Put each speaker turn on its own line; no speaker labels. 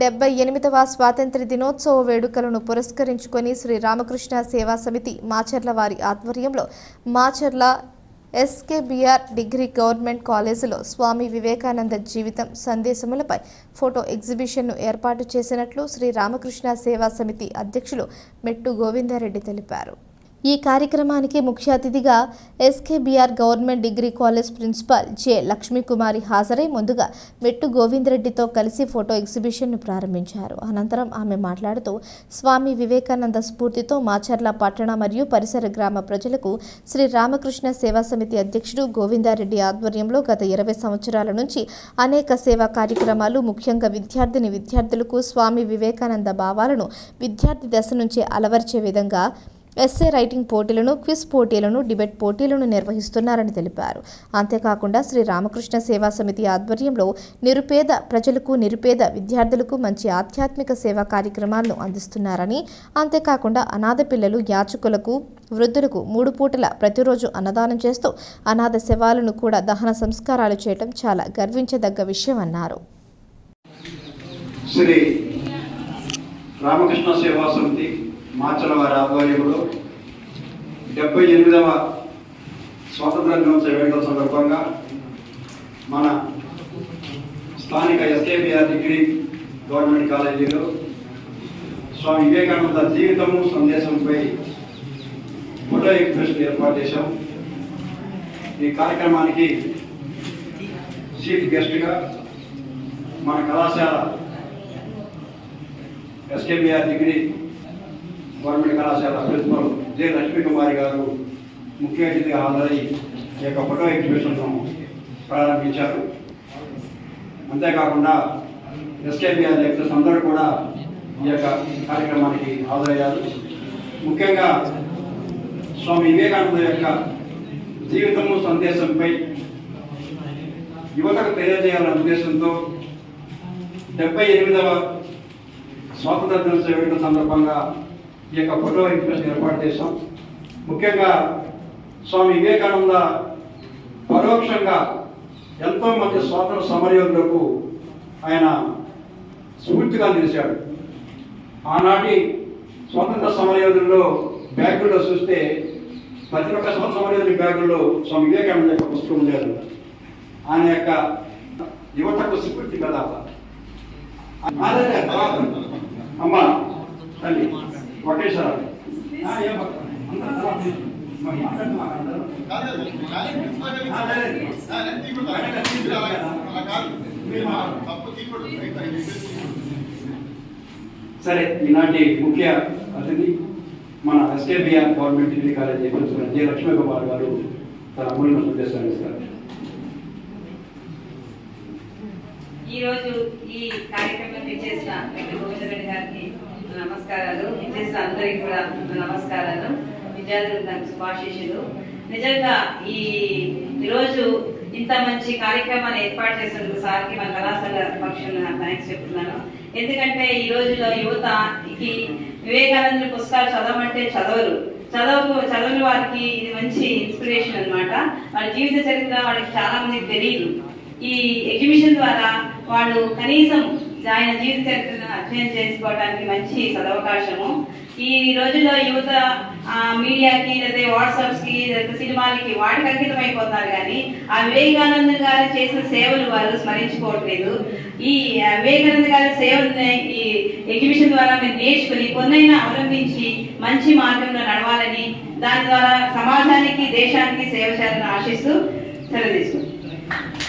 డెబ్బై ఎనిమిదవ స్వాతంత్ర దినోత్సవ వేడుకలను పురస్కరించుకొని శ్రీ రామకృష్ణ సేవా సమితి మాచర్ల వారి ఆధ్వర్యంలో మాచర్ల ఎస్కేబిఆర్ డిగ్రీ గవర్నమెంట్ కాలేజీలో స్వామి వివేకానంద జీవితం సందేశములపై ఫోటో ఎగ్జిబిషన్ను ఏర్పాటు చేసినట్లు శ్రీ రామకృష్ణ సేవా సమితి అధ్యక్షులు మెట్టు గోవిందారెడ్డి తెలిపారు. ఈ కార్యక్రమానికి ముఖ్య అతిథిగా SKBR government degree college principal J Lakshmikumari హాజరై ముందుగా మెట్టు గోవిందరెడ్డితో కలిసి ఫోటో ఎగ్జిబిషన్ను ప్రారంభించారు. అనంతరం ఆమె మాట్లాడుతూ స్వామి వివేకానంద స్ఫూర్తితో మాచర్ల పట్టణ మరియు పరిసర గ్రామ ప్రజలకు శ్రీ రామకృష్ణ సేవా సమితి అధ్యక్షుడు గోవిందారెడ్డి ఆధ్వర్యంలో గత ఇరవై సంవత్సరాల నుంచి అనేక సేవా కార్యక్రమాలు ముఖ్యంగా విద్యార్థిని విద్యార్థులకు స్వామి వివేకానంద భావాలను విద్యార్థి దశ నుంచి అలవర్చే విధంగా ఎస్ఏ రైటింగ్ పోటీలను క్విజ్ పోటీలను డిబేట్ పోటీలను నిర్వహిస్తున్నారని తెలిపారు. అంతేకాకుండా శ్రీ రామకృష్ణ సేవా సమితి ఆధ్వర్యంలో నిరుపేద ప్రజలకు నిరుపేద విద్యార్థులకు మంచి ఆధ్యాత్మిక సేవా కార్యక్రమాలను అందిస్తున్నారని అంతేకాకుండా అనాథ పిల్లలు యాచకులకు వృద్ధులకు మూడు పూటల ప్రతిరోజు అన్నదానం చేస్తూ అనాథ శవాలను కూడా దహన సంస్కారాలు చేయటం చాలా గర్వించదగ్గ విషయం అన్నారు.
శ్రీ రామకృష్ణ సేవా సమితి మాచల వారి ఆధ్వర్యంలో డెబ్బై ఎనిమిదవ స్వాతంత్ర దినోత్సవ వేడుకల సందర్భంగా మన స్థానిక ఎస్కేబిఆర్ డిగ్రీ గవర్నమెంట్ కాలేజీలో స్వామి వివేకానంద జీవితము సందేశంపై ఫోటో ఎగ్జిబిషన్ ఏర్పాటు చేశాం. ఈ కార్యక్రమానికి చీఫ్ గెస్ట్గా మన కళాశాల ఎస్కేబిఆర్ డిగ్రీ గవర్నమెంట్ కళాశాల ప్రిన్సిపల్ జె. లక్ష్మీకుమారి గారు ముఖ్య అతిథిగా హాజరై ఈ యొక్క ఫోటో ఎగ్జిబిషన్ను ప్రారంభించారు. అంతేకాకుండా ఎస్కేబిఆర్ అధ్యక్షులు అందరూ కూడా ఈ యొక్క కార్యక్రమానికి హాజరయ్యారు. ముఖ్యంగా స్వామి వివేకానంద యొక్క జీవితము సందేశంపై యువతకు తెలియజేయాలనే ఉద్దేశంతో డెబ్బై ఎనిమిదవ స్వాతంత్ర దినోత్సవ సందర్భంగా ఈ యొక్క ఫోటో ఎగ్జిబిషన్ ఏర్పాటు చేశాం. ముఖ్యంగా స్వామి వివేకానంద పరోక్షంగా ఎంతో మంది స్వాతంత్ర సమరయోధులకు ఆయన స్ఫూర్తిగా నిలిచాడు. ఆనాటి స్వాతంత్ర సమరయోధుల్లో బ్యాగుల్లో చూస్తే ప్రతి ఒక్క సమరయోధుల బ్యాగుల్లో స్వామి వివేకానంద యొక్క పుస్తకం ఉండేది ఆయన యొక్క యువతకు స్ఫూర్తి కదా అమ్మ అమ్మా తల్లి. కొట్టేశారు. సరే. ఈనాటి ముఖ్య అతిథి మన SKBR government degree college principal J Lakshmi Kumar గారు తన అమూల్య సందేశాన్ని ఇస్తారు.
ఈరోజు ఈ కార్యక్రమం వెంకట గోవిందరెడ్డి గారికి నమస్కారాలు. ఇచ్చేసిన అందరికీ కూడా నమస్కారాలు. విద్యార్థులకు నాకు శుభాశీషులు నిజంగా ఈ ఈరోజు ఇంత మంచి కార్యక్రమాన్ని ఏర్పాటు చేసినందుకు సార్కి మన కళాశాల పక్షాన థ్యాంక్స్ చెప్తున్నాను. ఎందుకంటే ఈ రోజులో యువతకి వివేకానంద పుస్తకాలు చదవమంటే చదవరు. చదవకు చదవని వారికి ఇది మంచి ఇన్స్పిరేషన్ అన్నమాట. వాళ్ళ జీవిత చరిత్ర వాళ్ళకి చాలా మందికి తెలియదు ఈ ఎగ్జిబిషన్ ద్వారా వాళ్ళు కనీసం ఆయన జీవిత చరిత్రను అధ్యయనం చేసుకోవడానికి మంచి సదవకాశము. ఈ రోజుల్లో యువత మీడియాకి లేదా వాట్సాప్స్కి లేదా సినిమాలకి వాటికి అంకితం కానీ ఆ వివేకానంద గారు చేసిన సేవలు వాళ్ళు స్మరించుకోవట్లేదు. ఈ వివేకానంద గారి సేవల్ని ఈ ఎగ్జిబిషన్ ద్వారా మీరు నేర్చుకుని కొన్నైనా అవలంబించి మంచి మార్గంలో నడవాలని దాని ద్వారా సమాజానికి దేశానికి సేవ చేయాలని ఆశిస్తూ సెలవు తీసుకుంటాం